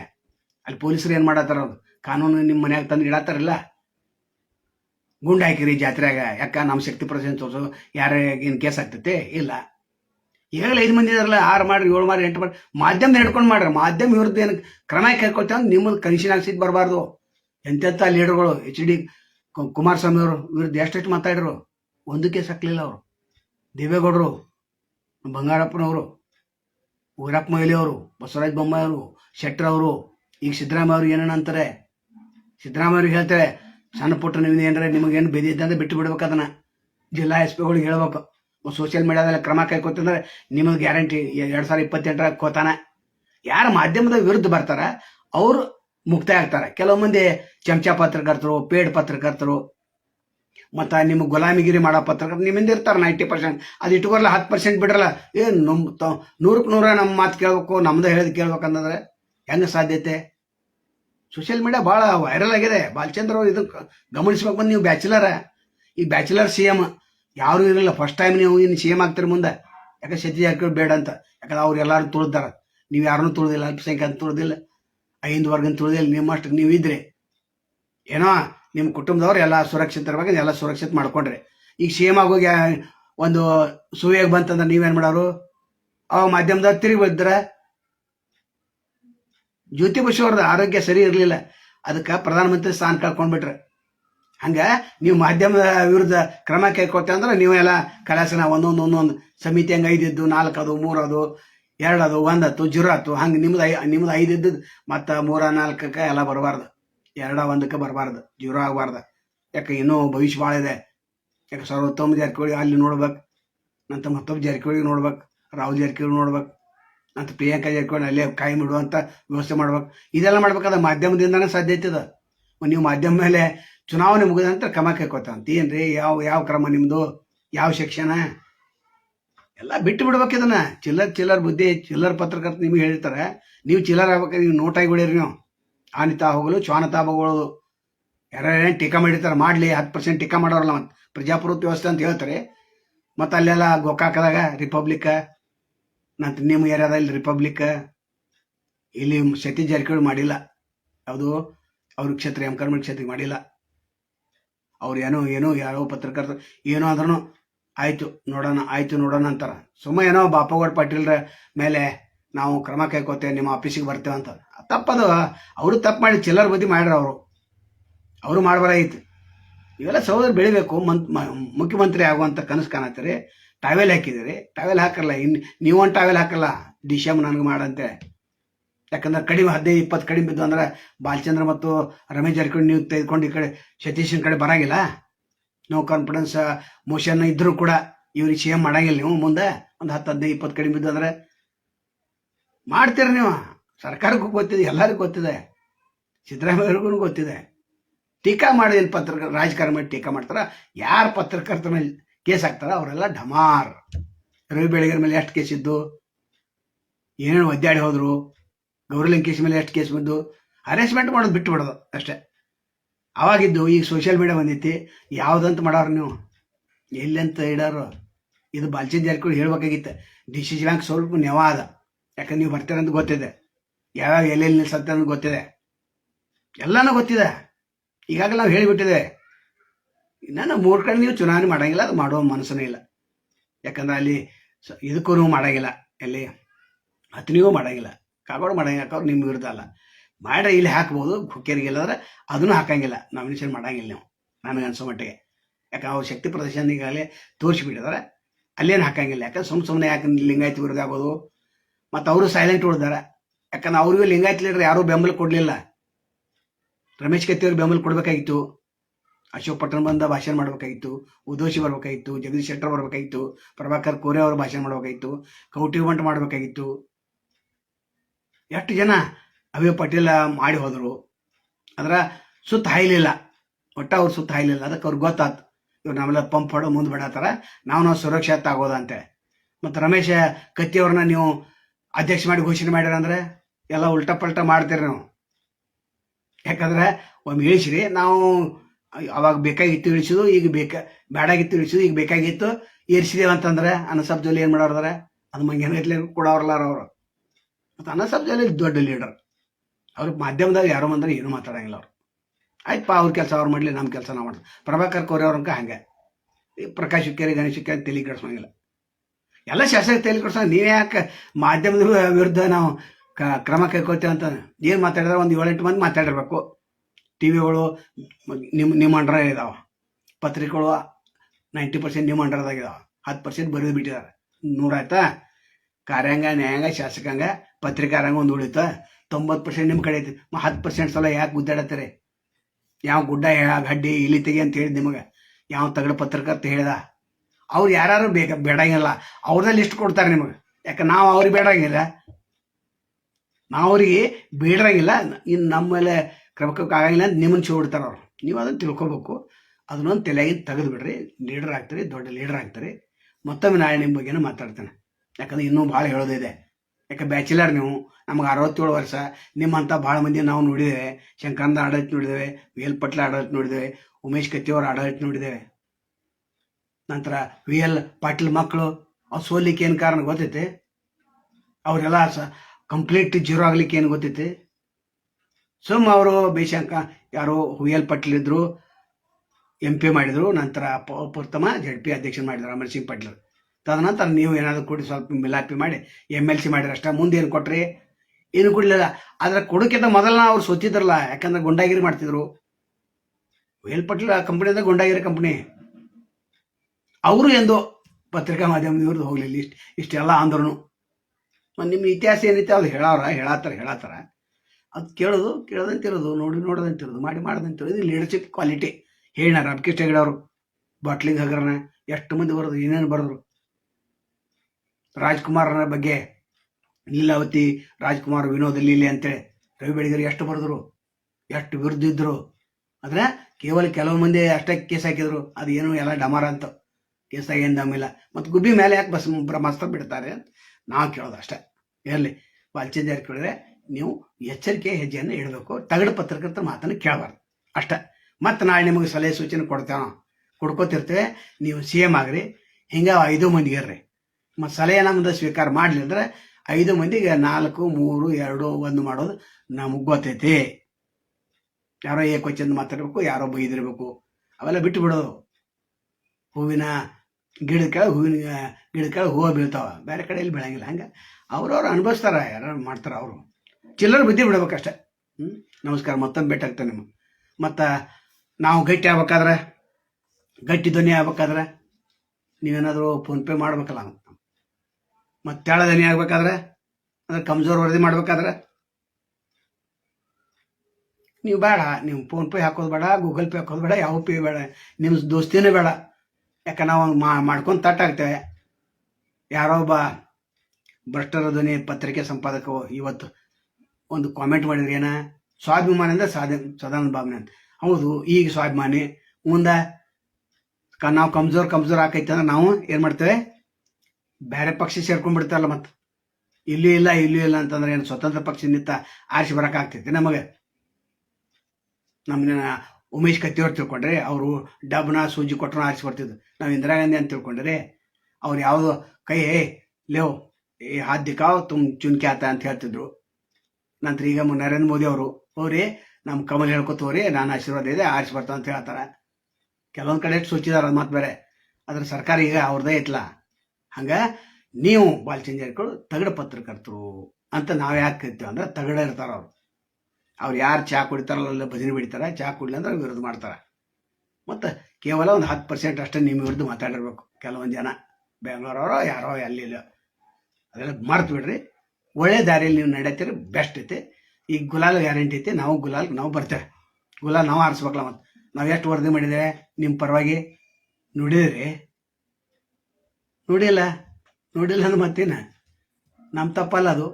ಅಲ್ಲಿ ಪೊಲೀಸರು ಏನು ಮಾಡತ್ತಾರ ಅದು ಕಾನೂನು ನಿಮ್ಮ ಮನ್ಯಾಗ ತಂದು ಇಡತ್ತಾರಲ್ಲ? ಗುಂಡು ಹಾಕಿರಿ ಜಾತ್ರೆಯಾಗ, ಯಾಕ ನಮ್ಮ ಶಕ್ತಿ ಪ್ರದರ್ಶನ ತೋರಿಸು ಏನು ಕೇಸ್ ಆಗ್ತೈತೆ? ಇಲ್ಲ. ಈಗಾಗಲೇ ಐದು ಮಂದಿ ಇದಾರಲ್ಲ, ಆರು ಮಾಡ್ರಿ, ಏಳು ಮಾಡ್ರಿ, ಎಂಟು ಮಾಡ್ರಿ ಮಾಧ್ಯಮ ಹಿಡ್ಕೊಂಡು ಮಾಡ್ರಿ, ಮಾಧ್ಯಮ ವಿರುದ್ಧ ಏನು ಕ್ರಮ ಕೈಕೊಳ್ತೇವೆ ಅಂದ್ರೆ ನಿಮ್ಮದು ಕನ್ಸಿನ ಸೀಟ್ ಬರಬಾರ್ದು. ಎಂತೆಂಥ ಲೀಡರ್ಗಳು, ಎಚ್ ಡಿ ಕುಮಾರಸ್ವಾಮಿ ಅವರು ವಿರುದ್ಧ ಎಷ್ಟೆಷ್ಟು ಮಾತಾಡಿರು? ಒಂದು ಕೇಸ್ ಹಾಕ್ಲಿಲ್ಲ ಅವರು. ದೇವೇಗೌಡರು, ಬಂಗಾರಪ್ಪನವರು, ವೀರಪ್ಪ ಮೊಯ್ಲಿ ಅವರು, ಬಸವರಾಜ ಬೊಮ್ಮಾಯಿ ಅವರು, ಶೆಟ್ಟರ್ ಅವರು, ಈಗ ಸಿದ್ದರಾಮಯ್ಯ ಅವರು ಏನೇನು ಅಂತಾರೆ ಸಿದ್ದರಾಮಯ್ಯ ಅವ್ರಿಗೆ ಹೇಳ್ತಾರೆ, ಸಣ್ಣ ಪುಟ್ಟ ನೀವು ಏನಾರ ನಿಮಗೇನು ಬೆದಿದ್ದೆ ಅಂದ್ರೆ ಬಿಟ್ಟು ಬಿಡ್ಬೇಕು ಅದನ್ನ. ಜಿಲ್ಲಾ ಎಸ್ ಪಿಗಳಿಗೆ ಹೇಳ್ಬೇಕು. ಸೋಷಿಯಲ್ ಮೀಡಿಯಾದಲ್ಲಿ ಕ್ರಮ ಕೈಕೋತಂದ್ರೆ ನಿಮಗೆ ಗ್ಯಾರಂಟಿ ಎರಡು ಸಾವಿರ ಇಪ್ಪತ್ತೆಂಟರ ಕೋತಾನ. ಯಾರು ಮಾಧ್ಯಮದ ವಿರುದ್ಧ ಬರ್ತಾರ, ಅವರು ಮುಕ್ತಾಯ ಆಗ್ತಾರೆ. ಕೆಲವು ಮಂದಿ ಚಮಚ ಪತ್ರಕರ್ತರು ಪೇಡ್ ಪತ್ರಕರ್ತರು, ಮತ್ತು ನಿಮ್ಮ ಗುಲಾಮಿಗಿರಿ ಮಾಡೋ ಪತ್ರಕರ್ತರು ನಿಮ್ಮಿಂದ ಇರ್ತಾರೆ ನೈಂಟಿ ಪರ್ಸೆಂಟ್ ಅದು ಇಟ್ಕೊರ್ಲ ಹತ್ತು ಪರ್ಸೆಂಟ್ ಬಿಡ್ರಲ್ಲ. ಏನು ನಮ್ಮ ನೂರಕ್ಕೆ ನೂರ ನಮ್ಮ ಮಾತು ಕೇಳ್ಬೇಕು, ನಮ್ದು ಹೇಳಿದ್ ಕೇಳ್ಬೇಕಂದ್ರೆ ಹೆಂಗೆ ಸಾಧ್ಯತೆ? ಸೋಷಿಯಲ್ ಮೀಡಿಯಾ ಭಾಳ ವೈರಲ್ ಆಗಿದೆ. ಬಾಲಚಂದ್ರ ಅವರು ಇದಕ್ಕೆ ಗಮನಿಸ್ಬೇಕು ಬಂದು ನೀವು ಬ್ಯಾಚುಲರ ಈ ಬ್ಯಾಚುಲರ್ ಸಿ ಎಂ ಯಾರು ಇರಲಿಲ್ಲ. ಫಸ್ಟ್ ಟೈಮ್ ನೀವು ಇನ್ನು ಸಿ ಎಂ ಆಗ್ತೀರಿ ಮುಂದೆ. ಯಾಕೆ ಸತಿ ಜಾರಕಿಹೊಳಿ ಬೇಡ ಅಂತ. ಯಾಕಂದ್ರೆ ಅವ್ರು ಎಲ್ಲರೂ ತುಳಿದಾರ. ನೀವು ಯಾರನ್ನೂ ತುಳಿದಿಲ್ಲ. ಅಲ್ಪಸಂಖ್ಯಾತ ತುಳಿದಿಲ್ಲ. ಐದು ವರ್ಗನ ತುಳಿದಿಲ್ಲ. ನೀವು ಇದ್ರಿ. ಏನೋ ನಿಮ್ಮ ಕುಟುಂಬದವ್ರು ಎಲ್ಲ ಸುರಕ್ಷಿತರವಾಗಿ ಎಲ್ಲ ಸುರಕ್ಷಿತ ಮಾಡ್ಕೊಂಡ್ರಿ. ಈಗ ಸಿ ಎಂ ಆಗೋಗಿ ಒಂದು ಸುವಿಯಾಗಿ ಬಂತಂದ್ರೆ ನೀವೇನು ಮಾಡೋರು? ಅವ ಮಾಧ್ಯಮದವ್ರು ತಿರುಗಿ ಬಿದ್ರೆ ಜ್ಯೋತಿ ಬಸು ಆರೋಗ್ಯ ಸರಿ ಇರಲಿಲ್ಲ. ಅದಕ್ಕೆ ಪ್ರಧಾನಮಂತ್ರಿ ಸ್ಥಾನ ಕಳ್ಕೊಂಡ್ಬಿಟ್ರೆ. ಹಂಗೆ ನೀವು ಮಾಧ್ಯಮದ ವಿರುದ್ಧ ಕ್ರಮ ಕೈಕೊಳ್ತೇವೆ ಅಂದ್ರೆ ನೀವೆಲ್ಲ ಕಲಾಸನ ಒಂದೊಂದು ಒಂದೊಂದು ಸಮಿತಿ ಹಂಗೆ ಐದಿದ್ದು ನಾಲ್ಕು ಅದು ಮೂರದು ಅದು ಎರಡು ಅದು ಒಂದು ಹತ್ತು ಜೀರೋ ಹತ್ತು ಹಂಗೆ ನಿಮ್ದು ಐ, ನಿಮ್ದು ಐದು ಇದ್ದದ್ದು ಮತ್ತು ಮೂರ, ನಾಲ್ಕಕ್ಕೆ ಎಲ್ಲ ಬರಬಾರ್ದು. ಎರಡ, ಒಂದಕ್ಕೆ ಬರಬಾರ್ದು. ಜೀರೋ ಆಗಬಾರ್ದು. ಯಾಕೆ ಇನ್ನೂ ಭವಿಷ್ಯ ಭಾಳ ಇದೆ. ಯಾಕೆ ಸರ್ವೋತ್ತಮ ಜಾರಕಿಹೊಳಿ ಅಲ್ಲಿ ನೋಡ್ಬೇಕು. ನಂತರ ಮತ್ತೊಬ್ಬ ಜಾರಕಿಹೊಳಿ ನೋಡ್ಬೇಕು. ರಾಹುಲ್ ಜಾರಕಿಹೊಳಿ ನೋಡ್ಬೇಕು. ಅಂತ ಪ್ರಿಯಾಂಕಾ ಜಾರಕಿಹೊಳಿ ಅಲ್ಲೇ ಕಾಯಿ ಇಡುವಂಥ ವ್ಯವಸ್ಥೆ ಮಾಡ್ಬೇಕು. ಇದೆಲ್ಲ ಮಾಡ್ಬೇಕಾದ ಮಾಧ್ಯಮದಿಂದನೇ ಸಾಧ್ಯ ಐತದ ನೀವು ಮಾಧ್ಯಮ ಮೇಲೆ ಚುನಾವಣೆ ಮುಗಿದ ನಂತರ ಕ್ರಮ ಕೈಕೋತಾವಂತ ಏನ್ರಿ? ಯಾವ ಯಾವ ಕ್ರಮ ನಿಮ್ಮದು ಯಾವ ಶಿಕ್ಷಣ ಎಲ್ಲ ಬಿಟ್ಟು ಬಿಡ್ಬೇಕು ಇದನ್ನ. ಚಿಲ್ಲರ್ ಚಿಲ್ಲರ್ ಬುದ್ಧಿ, ಚಿಲ್ಲರ್ ಪತ್ರಕರ್ತ ನಿಮ್ಗೆ ಹೇಳ್ತಾರೆ ನೀವು ಚಿಲ್ಲರ್ ಆಗ್ಬೇಕು, ನೀವು ನೋಟಾಗಿ ಬಿಡಿರಿ ನೀವು. ಆನಿತಾ ಹೋಗಲು ಶ್ವಾನತಾ ಹೋಗೋದು ಯಾರ್ಯಾರೇನು ಟೀಕಾ ಮಾಡಿರ್ತಾರೆ, ಮಾಡಲಿ, ಹತ್ತು ಪರ್ಸೆಂಟ್ ಟೀಕಾ ಮಾಡೋರಲ್ಲ ಮತ್ತು. ಪ್ರಜಾಪ್ರಭುತ್ವ ವ್ಯವಸ್ಥೆ ಅಂತ ಹೇಳ್ತಾರೆ. ಮತ್ತು ಅಲ್ಲೆಲ್ಲ ಗೋಕಾಕದಾಗ, ರಿಪಬ್ಲಿಕ್ ನಂತರ ನಿಮ್ಮ ಏರಿಯಾದಲ್ಲಿ ರಿಪಬ್ಲಿಕ್ ಇಲ್ಲಿ ಸತೀಶ್ ಜಾರಕಿಹೊಳಿ ಮಾಡಿಲ್ಲ. ಯಾವುದು? ಅವ್ರ ಕ್ಷೇತ್ರ ಎಂ ಕರ್ಮ ಕ್ಷೇತ್ರ ಮಾಡಿಲ್ಲ. ಅವ್ರು ಏನೋ ಏನೋ ಯಾರೋ ಪತ್ರಕರ್ತರು ಏನೋ ಆದ್ರೂ ಆಯಿತು, ನೋಡೋಣ ಆಯಿತು, ನೋಡೋಣ ಅಂತಾರೆ. ಸುಮ್ಮ ಏನೋ ಬಾಪಗೌಡ ಪಾಟೀಲ್ರ ಮೇಲೆ ನಾವು ಕ್ರಮ ಕೈಕೋತೇವೆ, ನಿಮ್ಮ ಆಫೀಸಿಗೆ ಬರ್ತೇವೆ ಅಂತ. ತಪ್ಪದು. ಅವರು ತಪ್ಪು ಮಾಡಿ ಚಿಲ್ಲರ್ ಬುದ್ಧಿ ಮಾಡ್ರ ಅವರು. ಅವರು ಮಾಡಬಾರಾಗಿತ್ತು ಇವೆಲ್ಲ ಸಹೋದರ ಬೆಳಿಬೇಕು. ಮಂತ್ ಮುಖ್ಯಮಂತ್ರಿ ಆಗುವಂಥ ಕನಸು ಕಾಣತ್ತೀರಿ ಟಾವೆಲ್ ಹಾಕಿದಿರಿ ಟಾವೆಲ್ ಹಾಕಲ್ಲ ಇನ್ನು ನೀವೊಂದು ಟಾವೆಲ್ ಹಾಕಲ್ಲ ಡಿ ಸಿ ಎಂ ನನಗೆ ಮಾಡಂತೆ. ಯಾಕಂದ್ರೆ ಕಡಿಮೆ ಹದಿನೈದು, ಇಪ್ಪತ್ತು ಕಡಿಮೆ ಬಿದ್ದು ಅಂದ್ರೆ ಬಾಲಚಂದ್ರ ಮತ್ತು ರಮೇಶ್ ಜಾರಕಿಹೊಳಿ ನೀವು ತೆಗೆದುಕೊಂಡು ಈ ಕಡೆ, ಸತೀಶನ ಕಡೆ ಬರಂಗಿಲ್ಲ. ನೋ ಕಾನ್ಫಿಡೆನ್ಸ್ ಮೋಷನ್ ಇದ್ದರೂ ಕೂಡ ಇವ್ರಿಗೆ ಸಿ ಎಂ ಮಾಡಂಗಿಲ್ಲ ನೀವು ಮುಂದೆ. ಒಂದು ಹತ್ತು, ಹದಿನೈದು, ಇಪ್ಪತ್ತು ಕಡಿಮೆ ಬಿದ್ದು ಅಂದ್ರೆ ಮಾಡ್ತೀರಿ ನೀವು? ಸರ್ಕಾರಕ್ಕೂ ಗೊತ್ತಿದೆ, ಎಲ್ಲರಿಗೂ ಗೊತ್ತಿದೆ. ಸಿದ್ದರಾಮಯ್ಯವ್ರಿಗೂ ಗೊತ್ತಿದೆ. ಟೀಕಾ ಮಾಡಿದ ಪತ್ರಕ ರಾಜಕಾರಣ ಮೇಲೆ ಟೀಕಾ ಮಾಡ್ತಾರ. ಯಾರು ಪತ್ರಕರ್ತರ ಮೇಲೆ ಕೇಸ್ ಹಾಕ್ತಾರ ಅವರೆಲ್ಲ ಢಮಾರ್. ರವಿ ಬೆಳಗೆರ ಮೇಲೆ ಎಷ್ಟು ಕೇಸ್ ಇದ್ದು, ಏನೇನು ಒದ್ದಾಡಿ ಹೋದ್ರು ಗೌರಿ ಲಂಕೇಶ್ ಮೇಲೆ ಎಷ್ಟು ಕೇಸ್ ಬಂದು, ಹರೇಸ್ಮೆಂಟ್ ಮಾಡೋದು ಬಿಟ್ಟು ಬಿಡೋದು ಅಷ್ಟೇ. ಅವಾಗಿದ್ದು ಈಗ ಸೋಷಿಯಲ್ ಮೀಡಿಯಾ ಬಂದೈತಿ, ಯಾವುದಂತ ಮಾಡೋರು ನೀವು? ಎಲ್ಲಂತ ಇಡೋರು? ಇದು ಬಾಲ್ಚಂದ್ ಜಾರಕಿಹೊಳಿ ಹೇಳ್ಬೇಕಾಗಿತ್ತು ಡಿ ಸಿ ಬ್ಯಾಂಕ್ ಸ್ವಲ್ಪ ನೆವ ಅದ ಯಾಕಂದ್ರೆ ನೀವು ಬರ್ತೀರಂತ ಗೊತ್ತಿದೆ. ಯಾವ್ಯಾವ ಎಲ್ಲೆಲ್ಲಿ ನಿಲ್ಸತ್ತೆ ಅಂತ ಗೊತ್ತಿದೆ. ಎಲ್ಲನೂ ಗೊತ್ತಿದೆ. ಈಗಾಗಲೇ ನಾವು ಹೇಳಿಬಿಟ್ಟಿದೆ. ನಾನು ಮೂರು ಕಡೆ ನೀವು ಚುನಾವಣೆ ಮಾಡಂಗಿಲ್ಲ, ಅದು ಮಾಡುವ ಮನಸ್ಸನೇ ಇಲ್ಲ. ಯಾಕಂದ್ರೆ ಅಲ್ಲಿ ಇದಕ್ಕೂ ನೀವು ಮಾಡಂಗಿಲ್ಲ ಎಲ್ಲಿ ಹತ್ತನಿಗೂ ಮಾಡಂಗಿಲ್ಲ. ಕಾಗೋಡು ಮಾಡಂಗಿಲ್ಲ ಹಾಕೋರು ನಿಮ್ಮ ವಿರುದ್ಧ ಅಲ್ಲ. ಮಾಡ್ರೆ ಇಲ್ಲಿ ಹಾಕ್ಬೋದು ಹುಕ್ಕೇರಿಗೆ ಇಲ್ಲದ್ರೆ ಅದನ್ನು ಹಾಕಂಗಿಲ್ಲ. ನಾಮಿನೇಷನ್ ಮಾಡಂಗಿಲ್ಲ ನೀವು, ನನಗೆ ಅನ್ಸೋ ಮಟ್ಟಿಗೆ. ಯಾಕೆ ಅವ್ರು ಶಕ್ತಿ ಪ್ರದರ್ಶನ ಈಗಾಗಲೇ ತೋರಿಸಿಬಿಟ್ಟಿದ್ದಾರೆ. ಅಲ್ಲೇನು ಹಾಕಂಗಿಲ್ಲ. ಯಾಕಂದ್ರೆ ಸುಮ್ಮನೆ ಸುಮ್ಮನೆ ಯಾಕೆ ಲಿಂಗಾಯತ್ ವಿರುದ್ಧ ಆಗೋದು? ಮತ್ತು ಅವರು ಸೈಲೆಂಟ್ ಉಳಿದಾರೆ ಯಾಕಂದ್ರೆ ಅವ್ರಿಗೂ ಲಿಂಗಾಯತ್ ಲೀಡರ್ ಯಾರೂ ಬೆಂಬಲ ಕೊಡಲಿಲ್ಲ. ರಮೇಶ್ ಕತ್ತಿ ಅವ್ರಿಗೆ ಬೆಂಬಲ ಕೊಡಬೇಕಾಗಿತ್ತು. ಅಶೋಕ್ ಪಟ್ಟಣ ಬಂದ ಭಾಷಣ ಮಾಡಬೇಕಾಗಿತ್ತು, ಉದೋಶಿ ಬರ್ಬೇಕಾಗಿತ್ತು, ಜಗದೀಶ್ ಶೆಟ್ಟರ್ ಬರಬೇಕಾಗಿತ್ತು, ಪ್ರಭಾಕರ್ ಕೋರೆ ಅವರು ಭಾಷಣ ಮಾಡಬೇಕಾಗಿತ್ತು ಕೌಟಿ ಬಂಟ್ ಮಾಡಬೇಕಾಗಿತ್ತು. ಎಷ್ಟು ಜನ ಅವಿ ಪಟೇಲ ಮಾಡಿ ಹೋದರು. ಅದರ ಸುತ್ತ ಹಾಯ್ಲಿಲ್ಲ. ಒಟ್ಟ ಅವ್ರು ಸುತ್ತ ಹಾಯ್ಲಿಲ್ಲ. ಅದಕ್ಕೆ ಅವ್ರಿಗೆ ಗೊತ್ತಾತು, ಇವ್ರು ನಾವೆಲ್ಲ ಪಂಪ್ ಹೊಡೋ ಮುಂದೆ ಬಿಡತ್ತಾರ, ನಾವು ನಾವು ಸುರಕ್ಷಾ ಆಗೋದಂತೆ ಮತ್ತು ರಮೇಶ ಕತ್ತಿಯವ್ರನ್ನ ನೀವು ಅಧ್ಯಕ್ಷ ಮಾಡಿ ಘೋಷಣೆ ಮಾಡ್ಯಾರ ಅಂದ್ರೆ ಎಲ್ಲ ಉಲ್ಟಾ ಪಲ್ಟಾ ಮಾಡ್ತೀರಿ ನಾವು. ಯಾಕಂದ್ರೆ, ಒಮ್ಮೆ ಇಳಿಸ್ರಿ, ನಾವು ಅವಾಗ ಬೇಕಾಗಿತ್ತು ಇಳಿಸಿದ್ರು ಈಗ ಬೇಕ ಬೇಡಾಗಿತ್ತು ಇಳಿಸಿದ್ರು ಈಗ ಬೇಕಾಗಿತ್ತು, ಏರ್ಸಿದೇವ್ ಅಂತಂದ್ರೆ ಅನಸಬ್ ಜೊಲಿ ಏನು ಮಾಡೋರ್ದಾರೆ ಅದು ಮಂಗೇನೈತ್ಲಿ ಕೊಡೋರ್ಲಾರ ಅವರು. ಮತ್ತು ಅನಸಬ್ ಜೊಲಿ ದೊಡ್ಡ ಲೀಡರ್ ಅವ್ರ ಮಾಧ್ಯಮದಾಗ ಯಾರೋ ಬಂದ್ರೆ ಏನು ಮಾತಾಡಂಗಿಲ್ಲ ಅವ್ರು. ಪಾ ಅವ್ರ ಕೆಲಸ ಅವ್ರು ಮಾಡಲಿ ನಮ್ಮ ಕೆಲಸ ನಾವು ಮಾಡ್ತೀವಿ. ಪ್ರಭಾಕರ್ ಕೋರಿ ಅವ್ರಂಕ ಹಂಗೆ. ಪ್ರಕಾಶ್ ಹುಕ್ಕೇರಿ, ಗಣೇಶ್ ಹುಕ್ಕೇರಿ ತಲೆ ಕೆಡಿಸೋಂಗಿಲ್ಲ ಎಲ್ಲ ಶಾಸಕ ತಲೆ ಕೆಡಿಸ್ಕೊಂಡು ನೀವೇ ಯಾಕೆ ಮಾಧ್ಯಮದ ವಿರುದ್ಧ ನಾವು ಕ್ರಮ ಕೈಗೊಳ್ತೇವೆ ಅಂತ ಏನು ಮಾತಾಡಿದ್ರೆ? ಒಂದು ಏಳೆಂಟು ಮಂದಿ ಮಾತಾಡಿರ್ಬೇಕು. ಟಿ ವಿಗಳು ನಿಮ್ಮ ನಿಮ್ಮ ಅಂಡರ್ ಇದಾವೆ. ಪತ್ರಿಕೆಗಳು ನೈಂಟಿ ಪರ್ಸೆಂಟ್ ನಿಮ್ಮ ಅಂಡರ್ದಾಗ ಇದಾವೆ ಹತ್ತು ಪರ್ಸೆಂಟ್ ಬರೆದು ಬಿಟ್ಟಿದ್ದಾರೆ ನೂರಾಯ್ತಾ ಕಾರ್ಯಾಂಗ, ನ್ಯಾಯಾಂಗ, ಶಾಸಕಾಂಗ, ಪತ್ರಿಕಾರಂಗ ಒಂದು ಉಳಿತ. ತೊಂಬತ್ತು ಪರ್ಸೆಂಟ್ ನಿಮ್ಮ ಕಡೆ ಐತಿ. ಹತ್ತು ಪರ್ಸೆಂಟ್ ಸಲ ಯಾಕೆ ಗುದ್ದಾಡತ್ತೀರಿ? ಯಾವ ಗುಡ್ಡ ಹೇಳ, ಗಡ್ಡಿ ಇಲ್ಲಿ ತೆಗಿ ಅಂತ ಹೇಳಿದ ನಿಮಗೆ. ಯಾವ ತಗಡ ಪತ್ರಕರ್ತ ಹೇಳ್ದ? ಅವ್ರು ಯಾರು ಬೇಕ ಬೇಡಂಗಿಲ್ಲ ಅವ್ರದ್ದೇ ಲಿಸ್ಟ್ ಕೊಡ್ತಾರೆ ನಿಮಗೆ. ಯಾಕೆ ನಾವು ಅವ್ರಿಗೆ ಬೇಡಂಗಿಲ್ಲ ನಾವು ಅವ್ರಿಗೆ ಬೇಡಂಗಿಲ್ಲ ಇನ್ನು ನಮ್ಮ ಮೇಲೆ ಕ್ರಮಕ್ಕೆ ಆಗಂಗಿಲ್ಲ ಅಂತ ನಿಮ್ಮನ್ನು ಚೋಡ್ತಾರೆ ಅವರು. ನೀವು ಅದನ್ನು ತಿಳ್ಕೊಬೇಕು. ಅದನ್ನೊಂದು ತಲೆಯಾಗಿ ತೆಗೆದು ಬಿಡ್ರಿ. ಲೀಡರ್ ಆಗ್ತಾರೆ, ದೊಡ್ಡ ಲೀಡರ್ ಆಗ್ತಾರೆ. ಮತ್ತೊಮ್ಮೆ ನಾಳೆ ನಿಮ್ಮ ಬಗ್ಗೆನೂ ಮಾತಾಡ್ತೇನೆ. ಯಾಕಂದ್ರೆ ಇನ್ನೂ ಭಾಳ ಹೇಳೋದಿದೆ ಯಾಕೆ ಬ್ಯಾಚುಲರ್ ನೀವು. ನಮ್ಗೆ ಅರವತ್ತೇಳು ವರ್ಷ. ನಿಮ್ಮಂಥ ಭಾಳ ಮಂದಿ ನಾವು ನೋಡಿದ್ದೇವೆ. ಶಂಕರಂದ ಆಡಳಿತ ನೋಡಿದ್ದೇವೆ. ವಿ ಪಟ್ಲ ಆಡಳಿತ ನೋಡಿದ್ದೇವೆ. ಉಮೇಶ್ ಕತ್ತಿಯವ್ರ ಆಡಳಿತ ನೋಡಿದ್ದೇವೆ. ನಂತರ ವಿ ಎಲ್ ಪಾಟೀಲ್ ಮಕ್ಕಳು, ಅವ್ರು ಸೋಲಿಕ್ಕೆ ಏನು ಕಾರಣ ಗೊತ್ತೈತೆ? ಅವರೆಲ್ಲ ಸ ಕಂಪ್ಲೀಟ್ ಜೀರೋ ಆಗ್ಲಿಕ್ಕೆ ಏನು ಗೊತ್ತೈತಿ? ಸುಮ್ಮ ಅವರು ಬೇಶಂಕ ಯಾರೋ ಹುಯಲ್ ಪಟ್ಲ್ ಇದ್ದರು ಎಂ ಪಿ ಮಾಡಿದ್ರು, ನಂತರ ಪ್ರಥಮ ಜಡ್ ಪಿ ಅಧ್ಯಕ್ಷ ಮಾಡಿದ್ರು ಅಮರ್ ಸಿಂಗ್ ಪಾಟೀಲ್ ತದನಂತರ ನೀವು ಏನಾದರೂ ಕೊಡಿ ಸ್ವಲ್ಪ ಮಿಲಾಪಿ ಮಾಡಿ ಎಂ ಎಲ್ ಸಿ ಮಾಡಿದ್ರೆ ಅಷ್ಟೇ, ಮುಂದೆ ಏನು ಕೊಟ್ರಿ? ಏನು ಕೊಡಲಿಲ್ಲ. ಆದ್ರೆ ಕೊಡೋಕ್ಕಿಂತ ಮೊದಲ ಅವ್ರು ಸೋತಿದ್ರಲ್ಲ, ಯಾಕಂದ್ರೆ ಗುಂಡಾಗಿರಿ ಮಾಡ್ತಿದ್ರು. ವೇಲ್ ಆ ಕಂಪ್ನಿಯಿಂದ ಗುಂಡಾಗಿರಿ ಕಂಪನಿ ಅವರು ಎಂದು ಪತ್ರಿಕಾ ಮಾಧ್ಯಮ ಇವ್ರದ್ದು ಹೋಗ್ಲಿಲ್ಲ ಇಷ್ಟು, ಇಷ್ಟೆಲ್ಲ ಅಂದ್ರೂ ನಿಮ್ಮ ಇತಿಹಾಸ ಏನೈತೆ ಅದು ಹೇಳವ್ರ, ಹೇಳತ್ತಾರ ಹೇಳತ್ತಾರ. ಅದು ಕೇಳೋದು ಕೇಳೋದಂತಿರೋದು ನೋಡಿ ನೋಡೋದಂತಿರೋದು ಮಾಡಿ ಮಾಡೋದಂತಿರೋದು ಇದು ಲೀಡರ್ಶಿಪ್ ಕ್ವಾಲಿಟಿ ಹೇಳ ರಾಮಕೃಷ್ಣ ಹೆಗಡೆ ಅವರು. ಬಾಟ್ಲಿಂಗ್ ಹಗರನ ಎಷ್ಟು ಮಂದಿ ಬರೋದು ಏನೇನು ಬರೆದ್ರು. ರಾಜ್ಕುಮಾರನ ಬಗ್ಗೆ ಲೀಲಾವತಿ, ರಾಜ್ಕುಮಾರ್ ವಿನೋದ್ ಲೀಲೆ ಅಂತೇಳಿ. ರವಿ ಬೆಳಗೆರೆ ಎಷ್ಟು ಬರೆದ್ರು, ಎಷ್ಟು ವಿರುದ್ಧ ಇದ್ರು. ಆದರೆ ಕೇವಲ ಕೆಲವು ಮಂದಿ ಅಷ್ಟೇ ಕೇಸ್ ಹಾಕಿದ್ರು. ಅದು ಏನು ಎಲ್ಲ ಡಮಾರ ಅಂತ. ಕೇಸ್ ಏನು ದಮ್ಮಿಲ್ಲ. ಮತ್ತು ಗುಬ್ಬಿ ಮೇಲೆ ಯಾಕೆ ಬಸ್ ಬ್ರಹ್ಮಾಸ್ತ್ರ ಬಿಡ್ತಾರೆ ಅಂತ ನಾವು ಕೇಳೋದು ಅಷ್ಟೇ. ಇರಲಿ. ವಾಲ್ಚಂದ್ ಜಾರಕಿಹೊಳಿ ನೀವು ಎಚ್ಚರಿಕೆ ಹೆಜ್ಜೆಯನ್ನು ಇಡಬೇಕು. ತಗಡು ಪತ್ರಕರ್ತರ ಮಾತನ್ನು ಕೇಳಬಾರ್ದು. ಅಷ್ಟೇ. ಮತ್ತು ನಾಳೆ ನಿಮಗೆ ಸಲಹೆ ಸೂಚನೆ ಕೊಡ್ತೇವೆ ಕೊಡ್ಕೋತಿರ್ತೇವೆ, ನೀವು ಸಿ ಎಂ ಆಗ್ರಿ. ಹಿಂಗೆ ಐದು ಮಂದಿಗೆ ಇರ್ರಿ. ಮತ್ತು ಸಲಹೆ ನಮ್ದು ಸ್ವೀಕಾರ ಮಾಡಲಿದ್ರೆ ಐದು ಮಂದಿಗೆ ನಾಲ್ಕು, ಮೂರು, ಎರಡು, ಒಂದು ಮಾಡೋದು ನಮಗೆ ಗೊತ್ತೈತಿ. ಯಾರೋ ಏಕವಚನ ಮಾತಾಡಬೇಕು, ಯಾರೋ ಬೈದಿರ್ಬೇಕು ಅವೆಲ್ಲ ಬಿಟ್ಟು ಬಿಡೋದು. ಹೂವಿನ ಗಿಡದ ಕೆಳಗೆ ಹೂವಿನ, ಗಿಡದ ಕೆಳಗೆ ಹೂವು ಬೀಳ್ತಾವ. ಬೇರೆ ಕಡೆಯಲ್ಲಿ ಬೆಳಂಗಿಲ್ಲ ಹಂಗೆ ಅವ್ರವ್ರು ಅನುಭವಿಸ್ತಾರ ಯಾರು ಮಾಡ್ತಾರ ಅವರು. ಚಿಲ್ಲರೆ ಬುದ್ಧಿ ಬಿಡ್ಬೇಕಷ್ಟೆ. ಹ್ಞೂ ನಮಸ್ಕಾರ, ಮತ್ತೊಂದು ಭೇಟಿ ಆಗ್ತೇನೆ ನಿಮ್ಮ ಮತ್ತು ನಾವು ಗಟ್ಟಿ ಆಗ್ಬೇಕಾದ್ರೆ, ಗಟ್ಟಿ ಧ್ವನಿ ಆಗ್ಬೇಕಾದ್ರೆ ನೀವೇನಾದರೂ ಫೋನ್ಪೇ ಮಾಡ್ಬೇಕಲ್ಲ ಮತ್ತೆ ತೆಳ ಧ್ವನಿ ಆಗ್ಬೇಕಾದ್ರೆ, ಅಂದ್ರೆ ಕಮ್ಜೋರ್ ವರದಿ ಮಾಡ್ಬೇಕಾದ್ರೆ, ನೀವು ಬೇಡ, ನೀವು ಫೋನ್ ಪೇ ಹಾಕೋದು ಬೇಡ ಗೂಗಲ್ ಪೇ ಹಾಕೋದು ಬೇಡ ಯಾವ ಪೇ ಬೇಡ ನಿಮ್ಮ ದೋಸ್ತಿನೇ ಬೇಡ. ಯಾಕೆ ನಾವು ಮಾ, ಮಾಡ್ಕೊಂಡು ತಟ್ಟಾಗ್ತೇವೆ. ಯಾರೋ ಒಬ್ಬ ಭ್ರಷ್ಟರ ಧ್ವನಿ ಪತ್ರಿಕೆ ಸಂಪಾದಕವು ಇವತ್ತು ಒಂದು ಕಾಮೆಂಟ್ ಮಾಡಿದ್ರು ಏನ? ಅಂದ್ರೆ ಸಾಧ, ಸದಾನಂದ ಭಾವನೆ ಅಂತ. ಹೌದು, ಈಗ ಸ್ವಾಭಿಮಾನಿ. ಮುಂದೆ ನಾವು ಕಮ್ಜೋರ್ ಕಮ್ಜೋರ್ ಆಕೈತೆ ಅಂದ್ರೆ ನಾವು ಏನು ಮಾಡ್ತೇವೆ? ಬೇರೆ ಪಕ್ಷ ಸೇರ್ಕೊಂಡ್ಬಿಡ್ತಾರಲ್ಲ ಮತ್ತೆ. ಇಲ್ಲಿ ಇಲ್ಲ, ಇಲ್ಲೂ ಇಲ್ಲ ಅಂತಂದ್ರೆ ಏನು ಸ್ವತಂತ್ರ ಪಕ್ಷ ನಿಂತ ಆರಿಸಿ ಬರೋಕ್ಕಾಗ್ತೈತೆ ನಮಗೆ. ನಮ್ಮನ್ನ ಉಮೇಶ್ ಕತ್ತಿಯವ್ರು ತಿಳ್ಕೊಂಡ್ರೆ ಅವರು ಡಬ್ನ ಸೂಜಿ ಕೊಟ್ಟರು ಆರಿಸಿ ಬರ್ತಿದ್ರು. ನಾವು ಇಂದಿರಾ ಗಾಂಧಿ ಅಂತ ತಿಳ್ಕೊಂಡ್ರೆ ಅವ್ರು ಯಾವುದು ಕೈ, ಏ, ಲೇವ್ ಈ ಹಾತ್ ದಿಕ್ಕಾವ್ ತುಮ್ ಚುನ್ಕೆ ಆತ ಅಂತ ಹೇಳ್ತಿದ್ರು. ನಂತರ ಈಗ ನರೇಂದ್ರ ಮೋದಿ ಅವರು ಹೋರಿ ನಮ್ಮ ಕಮಲ್ ಹೇಳ್ಕೊತವ್ರಿ ನಾನು ಆಶೀರ್ವಾದ ಇದೆ, ಆರಿಸಿ ಬರ್ತಾವ ಅಂತ ಹೇಳ್ತಾರೆ. ಕೆಲವೊಂದು ಕಡೆ ಸೂಚಿದಾರ ಅದು ಮಾತು ಬೇರೆ. ಅದ್ರ ಸರ್ಕಾರ ಈಗ ಅವ್ರದ್ದೇ ಐತ್ಲ? ಹಂಗೆ ನೀವು ಬಾಲ್ಚಂದ್ ಜಾರಕಿಹೊಳಿ ತಗಡ ಪತ್ರಕರ್ತರು ಅಂತ ನಾವು ಯಾಕೆ ಕರಿತೀವಿ ಅಂದ್ರೆ ತಗಡ ಇರ್ತಾರ ಅವ್ರು. ಅವ್ರು ಯಾರು ಚಾ ಕುಡಿತಾರಲ್ಲ, ಅಲ್ಲ ಭಜನೆ ಬಿಡ್ತಾರೆ, ಚಾ ಕುಡ್ಲಿ ಅಂದ್ರೆ ವಿರೋಧ ಮಾಡ್ತಾರೆ. ಮತ್ತು ಕೇವಲ ಒಂದು ಹತ್ತು ಪರ್ಸೆಂಟ್ ಅಷ್ಟೇ ನಿಮ್ಮ ವಿರುದ್ಧ ಮಾತಾಡಿರ್ಬೇಕು, ಕೆಲವೊಂದು ಜನ. ಬೆಂಗಳೂರವರೋ, ಯಾರೋ ಅಲ್ಲಿಲ್ಲ ಅದೆಲ್ಲ ಮರ್ತು ಬಿಡ್ರಿ. ಒಳ್ಳೆ ದಾರಿಯಲ್ಲಿ ನೀವು ನಡೀತೀರಿ ಬೆಸ್ಟ್ ಐತೆ. ಈಗ ಗುಲಾಲ್ ಗ್ಯಾರಂಟಿ ಐತೆ. ನಾವು ಗುಲಾಲ್, ನಾವು ಬರ್ತೇವೆ. ಗುಲಾಲ್, ನಾವು ಆರಿಸ್ಬೇಕಲ್ಲ ಮತ್ತೆ. ನಾವು ಎಷ್ಟು ವರದಿ ಮಾಡಿದ್ದೇವೆ ನಿಮ್ಮ ಪರವಾಗಿ ನುಡಿದ್ರಿ. ನೋಡಿಲ್ಲ ನೋಡಿಲ್ಲ ಅಂದ್ರೆ ಮತ್ತೇನ? ನಮ್ಮ ತಪ್ಪಲ್ಲ ಅದು.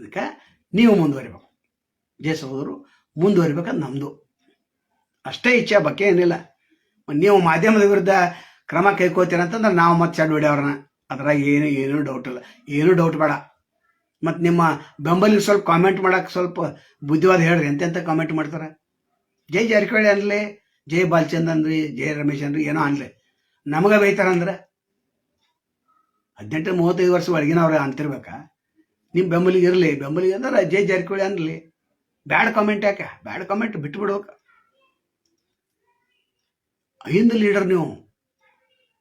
ಅದಕ್ಕೆ ನೀವು ಮುಂದುವರಿಬೇಕು. ಜೆ ಸಹೋದರು ನಮ್ಮದು ಅಷ್ಟೇ ಇಚ್ಛೆ ಬಗ್ಗೆ ಏನಿಲ್ಲ. ನೀವು ಮಾಧ್ಯಮದ ವಿರುದ್ಧ ಕ್ರಮ ಕೈಕೋತೀರ ಅಂತಂದ್ರೆ ನಾವು ಮತ್ತೆ ಚಡ್ ಹೊಡೆಯವ್ರನ್ನ. ಅದ್ರಾಗ ಏನು, ಏನೂ ಡೌಟ್ ಇಲ್ಲ. ಏನೂ ಡೌಟ್ ಬೇಡ. ಮತ್ತು ನಿಮ್ಮ ಬೆಂಬಲಿಗೆ ಸ್ವಲ್ಪ ಕಾಮೆಂಟ್ ಮಾಡಕ್ಕೆ ಸ್ವಲ್ಪ ಬುದ್ಧಿವಾದ ಹೇಳ್ರಿ. ಎಂತೆಂತ ಕಾಮೆಂಟ್ ಮಾಡ್ತಾರೆ? ಜೈ ಜಾರಕಿಹೊಳಿ ಅನ್ಲಿ, ಜೈ ಬಾಲಚಂದ್ ಅನ್ರಿ ಜೈ ರಮೇಶ್ ಅನ್ರಿ ಏನೋ ಅನ್ಲಿ. ನಮಗೆ ಬೈತಾರಂದ್ರೆ ಹದಿನೆಂಟು ಮೂವತ್ತೈದು ವರ್ಷ ಒಳಗಿನವ್ರು ಅಂತಿರ್ಬೇಕಾ. ನಿಮ್ಮ ಬೆಂಬಲಿಗೆ ಇರಲಿ. ಬೆಂಬಲಿಗೆ ಅಂದ್ರೆ ಜೈ ಜಾರಕಿಹೊಳಿ ಅನ್ಲಿ. ಬ್ಯಾಡ್ ಕಾಮೆಂಟ್ ಯಾಕೆ? ಬ್ಯಾಡ್ ಕಾಮೆಂಟ್ ಬಿಟ್ಬಿಡ್ಬೇಕು. ಹಿಂದ್ ಲೀಡರ್ ನೀವು.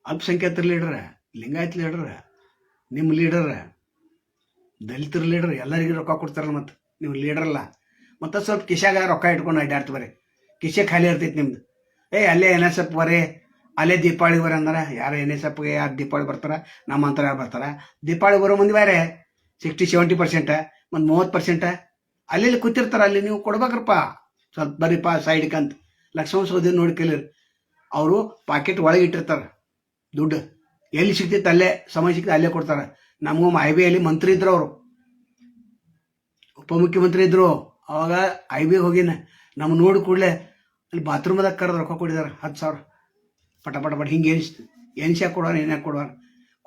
ಅಲ್ಪಸಂಖ್ಯಾತರ ಲೀಡರ್ ಲಿಂಗಾಯತ್ ಲೀಡರ್ ನಿಮ್ಮ ಲೀಡರ್ ದಲಿತರ ಲೀಡರ್ ಎಲ್ಲರಿಗೂ ರೊಕ್ಕ ಕೊಡ್ತಾರಲ್ಲ ಮತ್ತೆ. ನೀವು ಲೀಡರ್ ಅಲ್ಲ. ಮತ್ತೆ ಸ್ವಲ್ಪ ಕಿಶಾಗ ರೊಕ್ಕ ಇಟ್ಕೊಂಡು ಅಡ್ಡಾಡ್ತು ಬರೀ ಕಿಶೆ ಖಾಲಿ ಇರ್ತೈತಿ ನಿಮ್ದು. ಏ, ಅಲ್ಲೇ ಎನ್ ಎಸ್ ಎಫ್ ಬರ್ರಿ. ಅಲ್ಲೇ ದೀಪಾವಳಿ ಬರ ಅಂದ್ರೆ. ಯಾರು ಎನ್ ಎಸ್ ಎಫ್ಗೆ ಯಾರು ದೀಪಾವಳಿ ಬರ್ತಾರ? ನಮ್ಮ ಅಂತರ ಯಾರು ಬರ್ತಾರ? ದೀಪಾವಳಿ ಬರೋ ಮಂದಿ ಬೇರೆ ಸಿಕ್ಸ್ಟಿ ಸೆವೆಂಟಿ ಪರ್ಸೆಂಟ ಒಂದು ಮೂವತ್ತು ಪರ್ಸೆಂಟ ಅಲ್ಲಿ ಕೂತಿರ್ತಾರ, ಅಲ್ಲಿ ನೀವು ಕೊಡ್ಬೇಕ್ರಪ್ಪ. ಸ್ವಲ್ಪ ಬರೀಪ್ಪ ಸೈಡ್ಕಂತ ಲಕ್ಷ್ಮಣ ಸೌದಿ ನೋಡಿ ಕೇಳಿರಿ ಅವರು ಪಾಕೆಟ್ ಒಳಗೆ ಇಟ್ಟಿರ್ತಾರೆ. ದುಡ್ಡು. ಎಲ್ಲಿ ಸಿಗ್ತೈತೆ ಅಲ್ಲೇ, ಸಮಯ ಸಿಗ್ತದೆ ಅಲ್ಲೇ ಕೊಡ್ತಾರೆ. ನಮಗೂ ಐ ಬಿ ಅಲ್ಲಿ ಮಂತ್ರಿ ಇದ್ರು ಅವರು. ಉಪಮುಖ್ಯಮಂತ್ರಿ ಇದ್ರು. ಅವಾಗ ಐ ಬಿಗೆ ಹೋಗಿನ ನಮ್ಮ ನೋಡಿ ಕೂಡಲೇ ಅಲ್ಲಿ ಬಾತ್ರೂಮ್ದಾಗ ಕರೆದು ರೊಕ್ಕ ಕೊಡಿದಾರೆ ಹತ್ತು ಸಾವಿರ. ಪಟ ಪಟ ಪಟ, ಹಿಂಗೆ ಎನ್ಸ್ ಎನ್ಸ್ಯಾಕೆ ಕೊಡೋರು ಏನ್ಯಾಕೆ ಕೊಡೋರು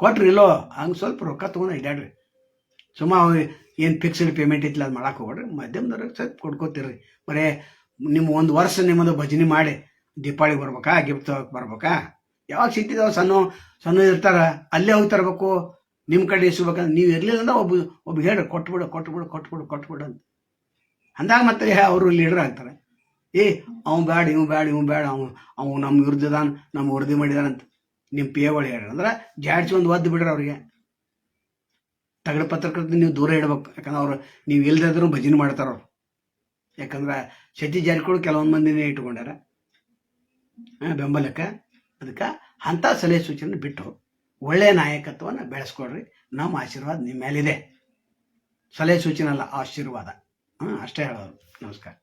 ಕೊಟ್ರಿ ಇಲ್ಲೋ, ಹಂಗೆ ಸ್ವಲ್ಪ ರೊಕ್ಕ ತೊಗೊಂಡು ಇಡ್ಯಾಡ್ರಿ ಸುಮ್ಮ ಏನು ಫಿಕ್ಸ್ಡ್ ಪೇಮೆಂಟ್ ಐತಿಲ್ಲ ಅದು ಮಾಡಕ್ಕೆ ಹೋಗ್ರಿ ಮಧ್ಯಮದವ್ರಿಗೆ ಸ್ವಲ್ಪ ಕೊಡ್ಕೋತೀರಿ. ಬರೇ ನಿಮ್ಮ ಒಂದು ವರ್ಷ ನಿಮ್ಮದು ಭಜನೆ ಮಾಡಿ ದೀಪಾವಳಿ ಬರ್ಬೇಕಾ ಗಿಫ್ಟ್ ಬರ್ಬೇಕಾ? ಯಾವಾಗ ಸಿಗ್ತಿದ್ದಾವ ಸಣ್ಣ ಸಣ್ಣ ಇರ್ತಾರ, ಅಲ್ಲೇ ಹೋಗಿ ತರಬೇಕು. ನಿಮ್ಮ ಕಡೆ ಇಸ್ಬೇಕಂದ್ರೆ ನೀವು ಇರಲಿಲ್ಲ ಅಂದ್ರೆ ಒಬ್ಬ ಒಬ್ಬ ಹೇಳ್ರಿ, ಕೊಟ್ಬಿಡು ಕೊಟ್ಬಿಡು ಕೊಟ್ಬಿಡು ಕೊಟ್ಬಿಡು ಅಂತ. ಅಂದಾಗ ಮತ್ತೆ ಅವರು ಲೀಡರ್ ಆಗ್ತಾರೆ. ಏ, ಅವ್ನು ಬ್ಯಾಡ ಇವ್ ಬ್ಯಾಡ ಇವ್ ಬ್ಯಾಡ ಅವ್ ಅವ್ ನಮ್ಮ ವಿರುದ್ಧದಾನ ನಮ್ಮ ವರದಿ ಮಾಡಿದಾನಂತ ನಿಮ್ಮ ಪಿ ಎಳಿ ಹೇಳ್ರಿ. ಅಂದ್ರೆ ಜಾಡ್ಸಿ ಒಂದು ಒದ್ದು ಬಿಡ್ರಿ ಅವ್ರಿಗೆ. ತಗಡ ಪತ್ರಕರ್ತ ನೀವು ದೂರ ಇಡ್ಬೇಕು. ಯಾಕಂದ್ರೆ ಅವ್ರು ನೀವು ಇಲ್ದಿದ್ರು ಭಜನೆ ಮಾಡ್ತಾರ ಅವ್ರು. ಯಾಕಂದ್ರೆ ಸತಿ ಜಾರಿಕೊಳ್ಳು ಕೆಲವೊಂದು ಮಂದಿನೇ ಇಟ್ಕೊಂಡಾರ. ಬೆಂಬಲಕ್ಕೆ, ಅದಕ್ಕೆ ಅಂಥ ಸಲಹೆ ಸೂಚನೆ ಬಿಟ್ಟು ಒಳ್ಳೆಯ ನಾಯಕತ್ವವನ್ನು ಬೆಳೆಸ್ಕೊಡ್ರಿ. ನಮ್ಮ ಆಶೀರ್ವಾದ ನಿಮ್ಮ ಮೇಲಿದೆ ಸಲಹೆ ಸೂಚನೆ ಅಲ್ಲ ಆಶೀರ್ವಾದ. ಹಾಂ, ಅಷ್ಟೇ ಹೇಳೋದು. ನಮಸ್ಕಾರ.